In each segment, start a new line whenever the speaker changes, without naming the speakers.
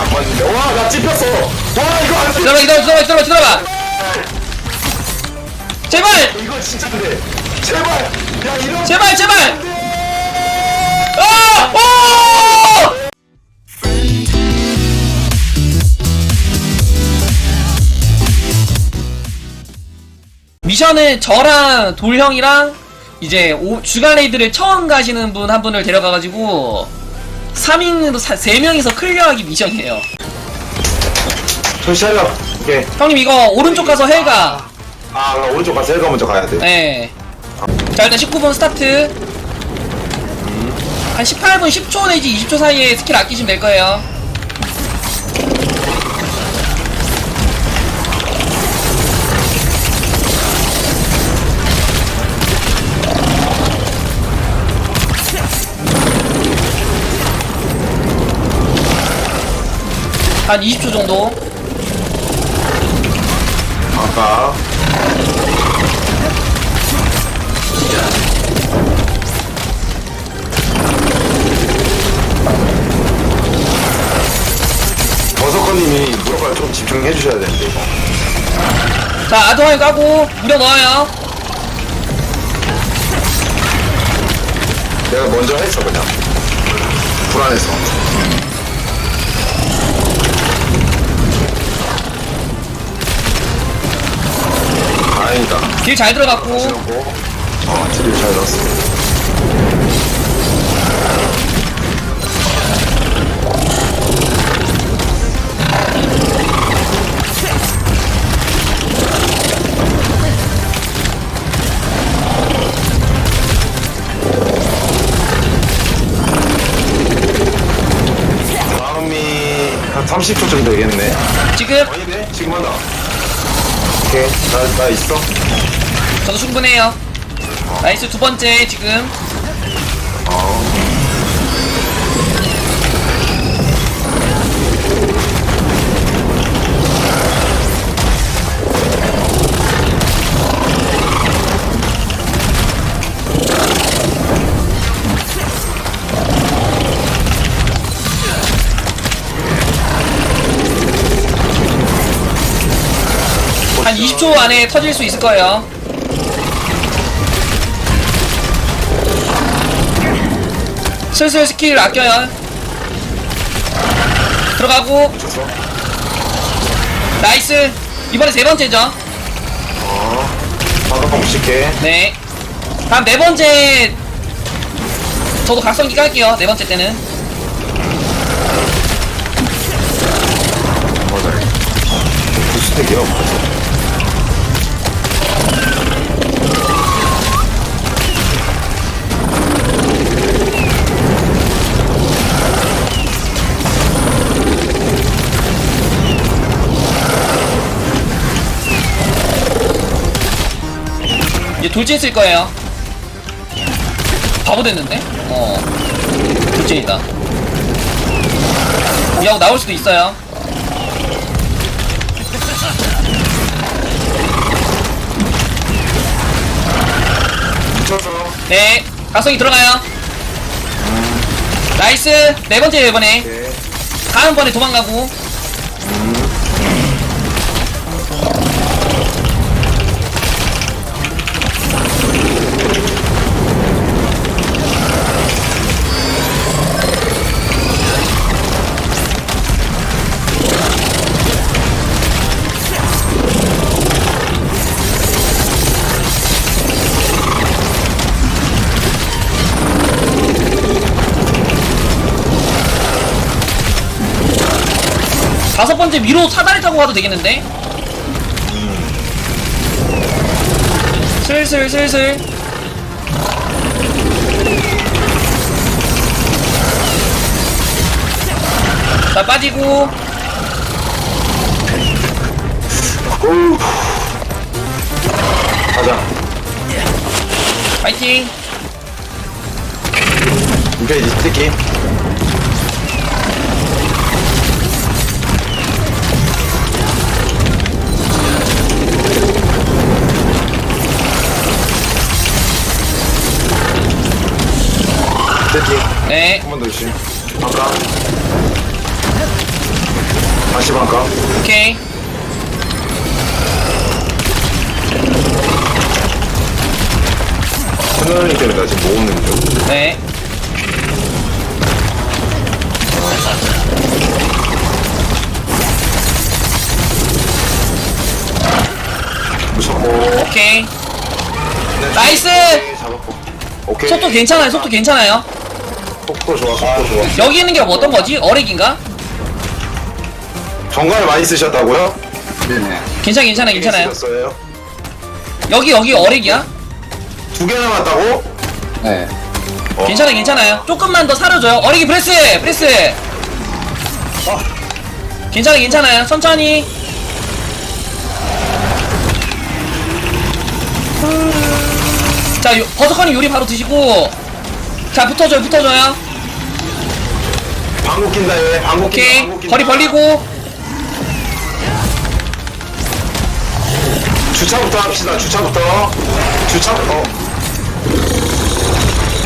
안 맞는데. 와, 나 찝혔어. 와, 이거 안 돼.
기다려봐 기다려봐 기다려봐 기다려봐 제발
이거 진짜 안 돼. 제발. 야, 이런.
제발 제발 아! 오! 미션은 저랑 돌형이랑 이제 오- 주간 레이드를 처음 가시는 분 한 분을 데려가가지고 3인으로 3명이서 클리어하기 미션이에요
차려. 오케이.
형님 이거 오른쪽 가서 헬가
아, 그럼 오른쪽 가서 헬가 먼저 가야 돼.
네. 자 일단 19분 스타트 한 18분 10초 내지 20초 사이에 스킬 아끼시면 될 거예요 한 20초 정도
아까. 버서커님이 무력화를 좀 집중해 주셔야 되는데 이거.
자 아드화이 까고 무려 넣어요
내가 먼저 했어 그냥. 불안해서. 다행이다.
길잘 들어갔고.
어, 딜을 잘 넣었어. 다음이 한 30초 정도 되겠네.
지금
아니네? 지금 한다. 오케이. 나, 나 있어.
저도 충분해요 나이스 두 번째 지금 한 20초 안에 터질 수 있을 거예요 슬슬 스킬 아껴요 들어가고. 나이스 이번에 세 번째죠
어. 바닥 없을게.
네 다음 네 번째 저도 각성기 깔게요 네 번째 때는
맞아. 부스택이야,
돌진 쓸 거예요. 바보 됐는데? 어. 돌진이다. 우리하고 나올 수도 있어요. 네. 각성기 들어가요. 나이스. 네 번째 이번에. 다음번에 도망가고 다섯 번째 위로 사다리 타고 가도 되겠는데? 슬슬 슬슬 자 빠지고
우. 가자.
파이팅
오케이, 이제 뜰 게. 뜰게. 네한번 더 주시. 아까. 다시 반가.
오케이.
천연이 때문에 나 지금 모으는 중.
네.
무섭고.
오케이. 나이스!
잡았고. 오케이.
속도 괜찮아요. 속도 괜찮아요.
속도 좋아, 속도 좋아.
여기 있는 게 어떤 거지? 어렉인가?
정갈 많이 쓰셨다고요?
네네.
괜찮아, 괜찮아, 괜찮아요.
쓰셨어요?
여기, 여기 어렉이야?
두 개 남았다고?
네.
어.
괜찮아, 괜찮아요. 조금만 더 사려줘요. 어렉이 프레스! 프레스! 괜찮아, 괜찮아요. 천천히. 자, 요- 버섯커니 요리 바로 드시고. 자, 붙어줘요, 붙어줘요.
방구 낀다, 얘. 방구 낀다.
오케이.
방구 낀다.
거리 벌리고.
주차부터 합시다, 주차부터. 주차부터.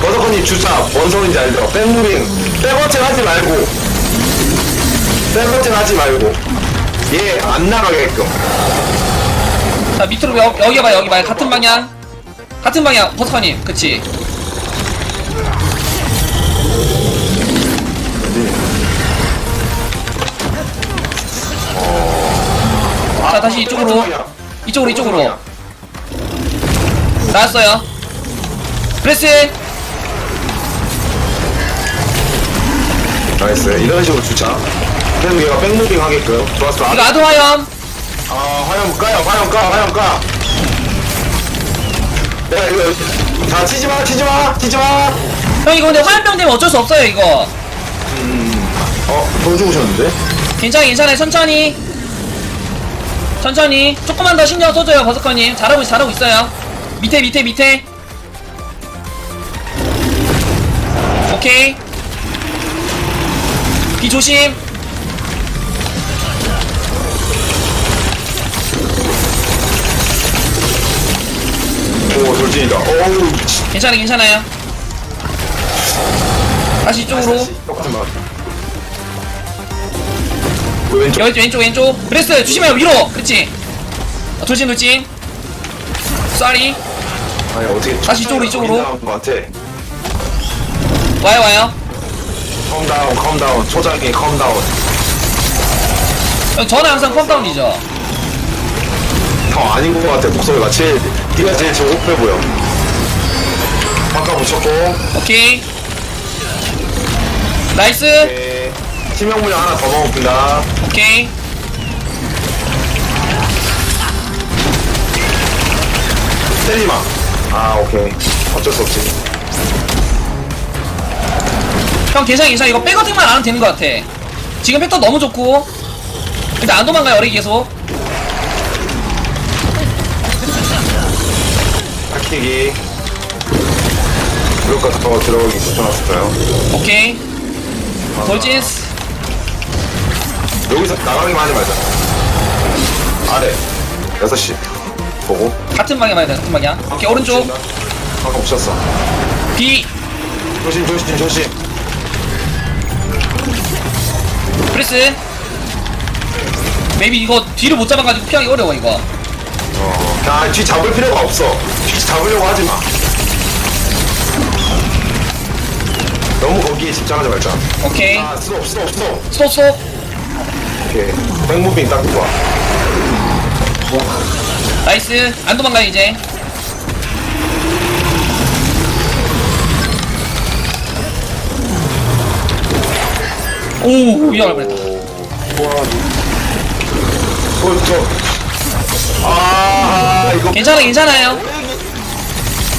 버섯커님 주차, 뭔 소린지 알죠? 백무빙. 백어팅 하지 말고. 백어팅 하지 말고. 얘 안 나가게끔.
자, 밑으로 여, 여기 봐, 여기 봐. 같은 방향. 같은 방향. 버섯커님. 그치. 자, 다시 이쪽으로. 이쪽으로, 이쪽으로. 나왔어요. 프레스!
나이스. 이런 식으로 주차. 그래도 얘가 백무빙 하게끔. 좋았어.
이거 아드 화염.
아, 화염 까요, 화염 까, 화염 까. 야, 이거, 자, 치지 마, 치지 마, 치지 마.
형, 이거 근데 화염병 되면 어쩔 수 없어요, 이거.
어, 돈 주우셨는데?
괜찮아, 괜찮아요. 천천히. 천천히. 조금만 더 신경 써줘요, 버스커님. 잘하고, 있- 잘하고 있어요. 밑에, 밑에, 밑에. 오케이. 비 조심.
오, 돌진이다. 씨.
괜찮아, 괜찮아요. 다시 이쪽으로.
똑같은 말. 왼쪽.
왼쪽, 왼쪽, 왼쪽. 브레스, 조심해요, 위로. 그렇지. 어, 돌진, 돌진. 쏘리.
아니, 어떻게.
다시 이쪽으로, 이쪽으로.
나온 것 같아.
와요, 와요.
컴다운, 컴다운. 초장이 컴다운.
형, 저는 항상 컴다운이죠.
형 아닌 것 같아, 목소리가. 제일, 네가 제일 호흡해 보여. 바꿔 붙였고.
오케이. 나이스.
오케이. 치명 물량 하나 더 먹습니다.
오케이.
때리지 마. 아, 오케이. 어쩔 수 없지.
형 괜찮아 괜찮아 이거 백어택만 안 하면 되는 것 같아 지금 팩터 너무 좋고 일단 안 도망가요 어리 계속
박히기. 그럴까 더 들어오기 붙여놨을까요?
오케이 돌진
여기서 나가기만 하지 말자. 아래. 6시. 보고.
같은 방향 돼 같은 방향 오케이 오른쪽
방금 붙였어.
B
조심, 조심, 조심.
프레스 메이비 이거 뒤를 못 잡아가지고 피하기 어려워 이거
어. 야, 뒤 잡을 필요가 없어. 뒤 잡으려고 하지 마. 너무 거기에 집착하지 말자.
오케이
아, 스톱, 스톱, 스톱.
스톱
오케이. 백무빙 딱 좋아.
나이스 안 도망가요 이제 오 위험할 뻔했다
와. 어, 저. 아, 이거.
괜찮아 괜찮아요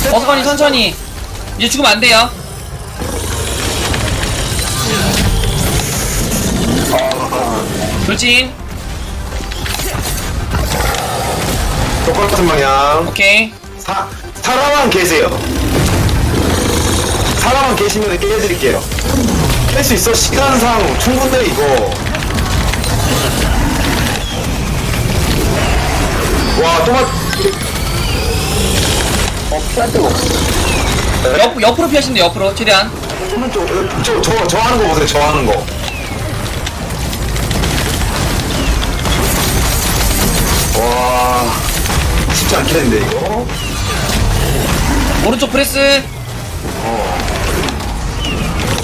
버스건이 천천히 이제 죽으면 안 돼요 돌진
똑같은 방향.
오케이
사, 사람만 계세요. 사람만 계시면 깨드릴게요. 깰 수 있어. 시간상 충분해, 이거. 와, 또마,
어.
옆, 옆으로 피하시면 돼요 옆으로 최대한
오른쪽, 저, 저, 저 하는 거 보세요, 저 하는 거. 쉽지 않겠는데, 이거?
오른쪽 프레스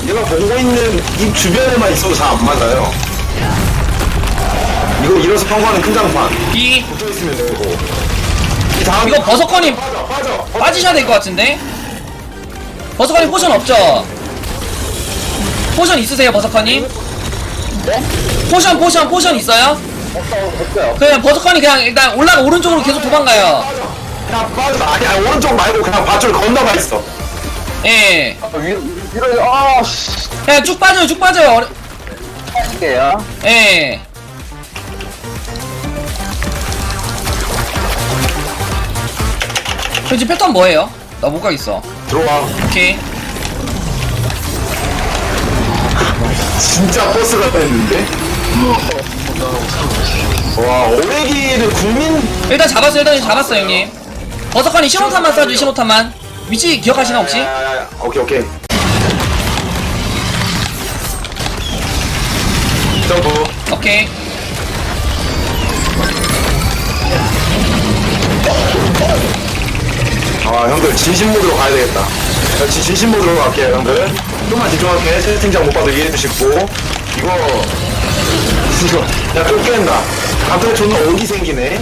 얘가 보고 있는 입 주변에만 있어도 잘 안 맞아요. 이거 일어서 평가하는 큰 장판.
B
붙어 있으면 되고. 이 다음
이거 버섯커님
빠져, 빠져. 빠져.
빠지셔야 될 것 같은데 버섯커님 포션 없죠? 포션 있으세요 버섯커님?
네?
포션 포션 포션 있어요?
없어, 없어요.
그냥 버섯커님 그냥 일단 올라가 오른쪽으로 계속 도망가요
그냥 빠져. 아니, 아니, 오른쪽 말고 그냥 밧줄 건너가 있어.
예
아, 위로, 위로, 아, 씨.
그냥 쭉 빠져요 쭉 빠져요 어려-
할게요.
예저 지금 패턴 뭐예요? 나 못 가겠어
들어와.
오케이
진짜 버스 같다 했는데? 와, 오래기를 국민
일단 잡았어요 일단 잡았어요 형님 버섯커님 신호탄만 쏴줘 신호탄만 위치 기억하시나 혹시?
야, 야, 야. 오케이, 오케이. 점프.
오케이
아, 형들 진심 모드로 가야 되겠다. 자, 진- 진심 모드로 갈게요, 형들. 좀만 집중할게. 채팅창 못 봐도 이해해 주시고. 이거, 이거, 야, 쫓겨낸다. 갑자기 존나 오기 생기네.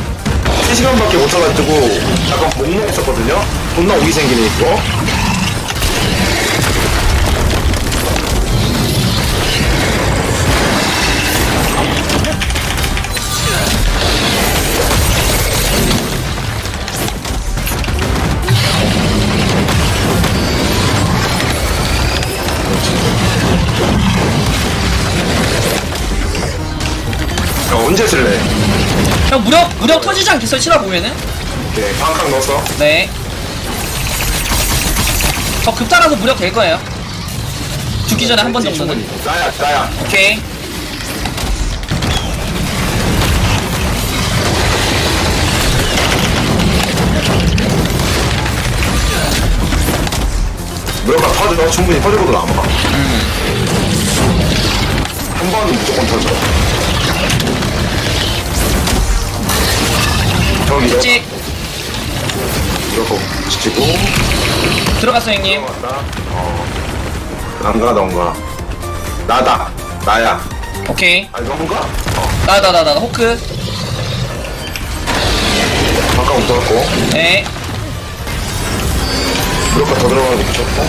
3시간밖에 못 써가지고, 약간 몽롱했었거든요? 존나 오기 생기네, 이거. 언제 쓸래?
형 무력 무력 터지지 않겠어요 치다 보면은
오케이, 팡팡 넣었어.
네. 저 급타라서 무력 될 거예요. 죽기 전에 한 번 정도는.
충분히. 나야, 나야.
오케이.
무력화 터져. 충분히 터지고도 남아. 한 번은 무조건 터져. 저기 이거
찍
이거 지치고
들어갔어 형님.
어. 난가 넌가. 나다. 나야.
오케이.
아 너인가? 어.
나다 나다 나 호크.
잠깐 웃었고.
네.
무력화 더 들어가는 게 미쳤고.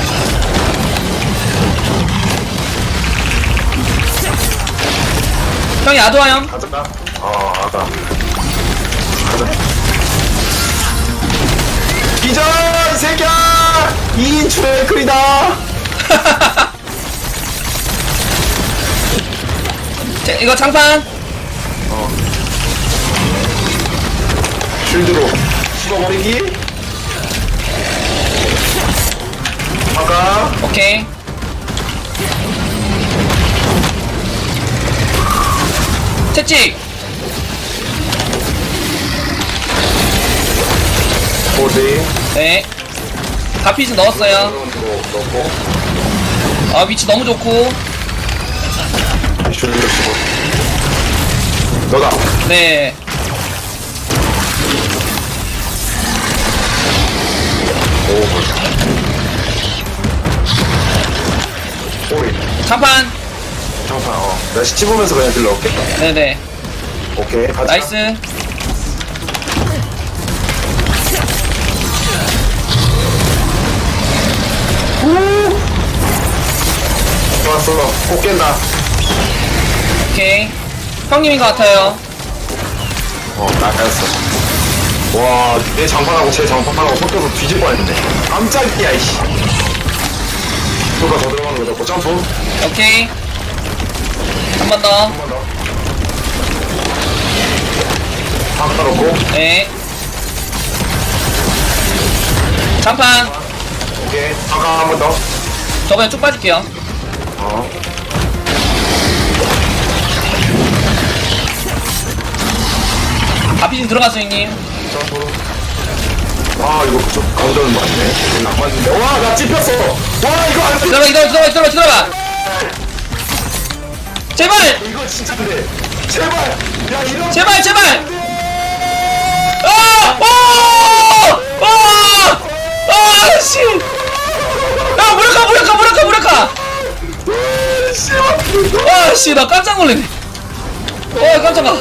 형이 아도아 형.
가자. 어, 아가. 가자. 기절! 이 새끼야! 2인 트레클이다!
자, 이거 장판.
쉴드로 씹어버리기. 아까
오케이. 채찍.
보드.
네. 다피스 넣었어요.
넣고.
아 위치 너무 좋고.
너다.
네.
오. 오리.
장판.
장판, 어. 내가 씹으면서 그냥 들러올게.
네네.
오케이. 가자.
나이스.
좋았어. 꼭 깬다.
오케이. 형님인 것 같아요.
어, 나였어. 와, 내 장판하고 제 장판하고 섞여서 뒤질 뻔했네. 깜짝이야, 이씨. 효과 더 들어가는 거 잡고 점프. 한
오케이. 한 번 더.
번 더. 한번 넣고.
네. 장판.
오케이. 아까 한 번 더.
저 그냥 쭉 빠질게요.
어.
다피스 들어갔어, 형님.
점프. 아, 이거 그쪽 가운데는 맞네. 안 맞는데. 와, 나 찝혔어. 와, 이거 안 돼.
들어가, 들어가, 들어가, 들어가, 들어가. 제발!
이거 진짜 안 돼. 제발. 야, 이런.
제발, 제발!
안 돼.
아! 오! 아씨 야 무력화 무력화 무력화 무력화 아씨 나 깜짝 놀랐네. 어 깜짝아.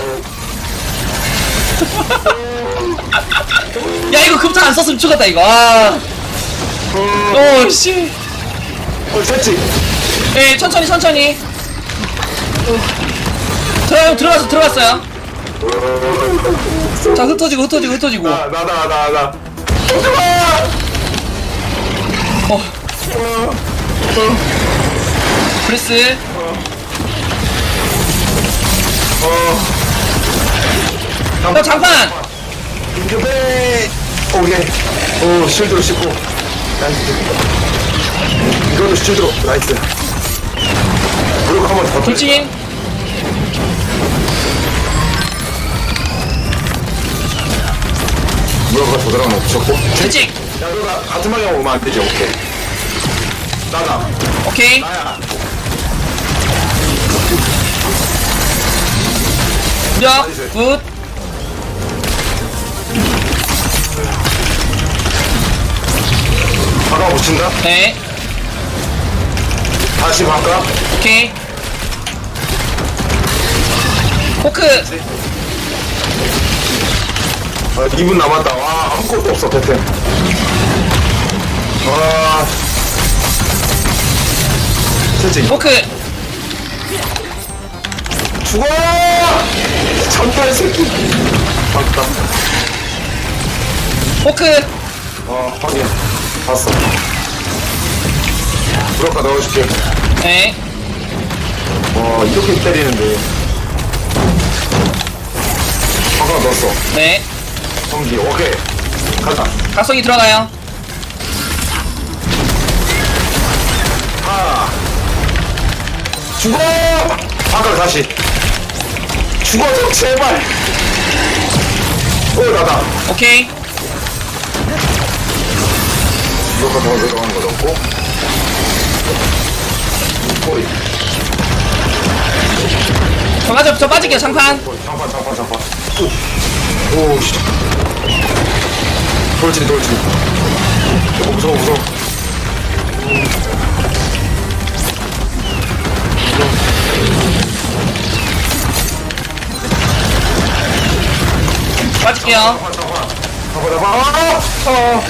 야 이거 급장 안 썼으면 죽었다 이거. 아. 오씨.
어, 됐지?
예 천천히 천천히. 들어 들어갔어 들어갔어요. 자 흩어지고 흩어지고 흩어지고.
나, 나, 나, 나, 나.
어. 브 레스 어 장판
인급해! 오케이. 오, 실드로 씹고. 나이스. 이것도 실드로. 나이스. 무력 한번 더.
돌진
더 들어가면 없었고. 야,
돌진
너가 같은 방향 오면 안 되지, 오케이. 나다.
오케이
나야.
무력 굿
바꿔 붙인다?
네,
다시 바꿔.
오케이. 포크,
아, 2분 남았다. 와, 아무것도 없어, 대템. 와. 됐지?
포크,
죽어! 전달 새끼. 맞다.
포크,
어, 확인. 봤어. 무력화 넣어줄게.
네,
와, 이렇게 때리는데. 화가 넣었어.
네.
성기, 오케이. 가자.
각성이 들어가요.
하나. 죽어! 아까 다시. 죽어줘, 제발. 어, 나다.
오케이.
무력화 더 들어가는 거 넣고. 꼬리.
저 맞아, 저 빠질게요, 장판.
어, 잠깐 잠깐 잠깐 오, 씨 돌진 돌진 잠깐 잠깐 잠깐 아어어어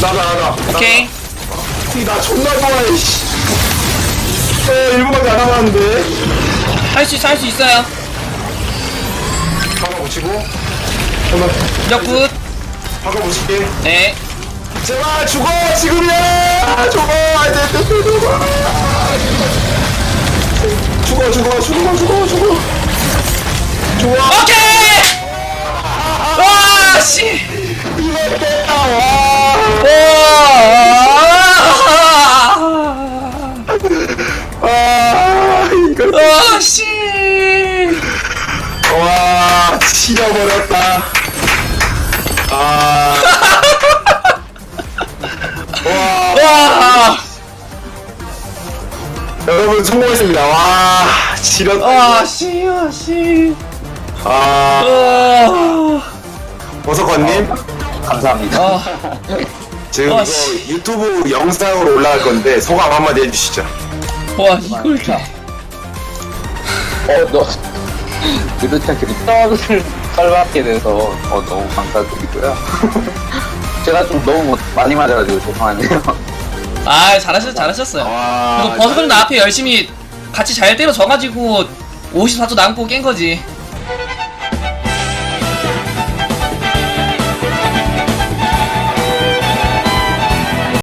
나다 나다
오케이.
나 존나 좋아해 씨. 어, 1분밖에 안 남았는데
할 수 있어, 할 수 있어요.
방어 붙이고. 잠깐
무력 굿.
방어 붙일게.
네.
제발 죽어 지금이야! 죽어 안돼 죽어 죽어 죽어 죽어 죽어 좋아
오케이! 와, 씨!
이거 와
와!
아,
와, 씨!
와 치려버렸다 아 와,
와!
여러분 성공했습니다 와 지렸다
와, 씨, 와, 씨.
아
와.
버섯건님
감사합니다.
아,
지금
와,
이거
씨.
유튜브 영상으로 올라갈 건데 소감 한마디 해주시죠
와, 이걸 좀.
어, 너, 이렇게 떡을 썰받게 돼서, 어, 너무 감사드리고요. 제가 좀 너무 많이 맞아가지고 죄송한데요.
아, 잘하셨, 잘하셨어요.
와
그리고 버섯은 나 앞에 열심히 같이 잘 때려줘가지고 54초 남고 깬 거지.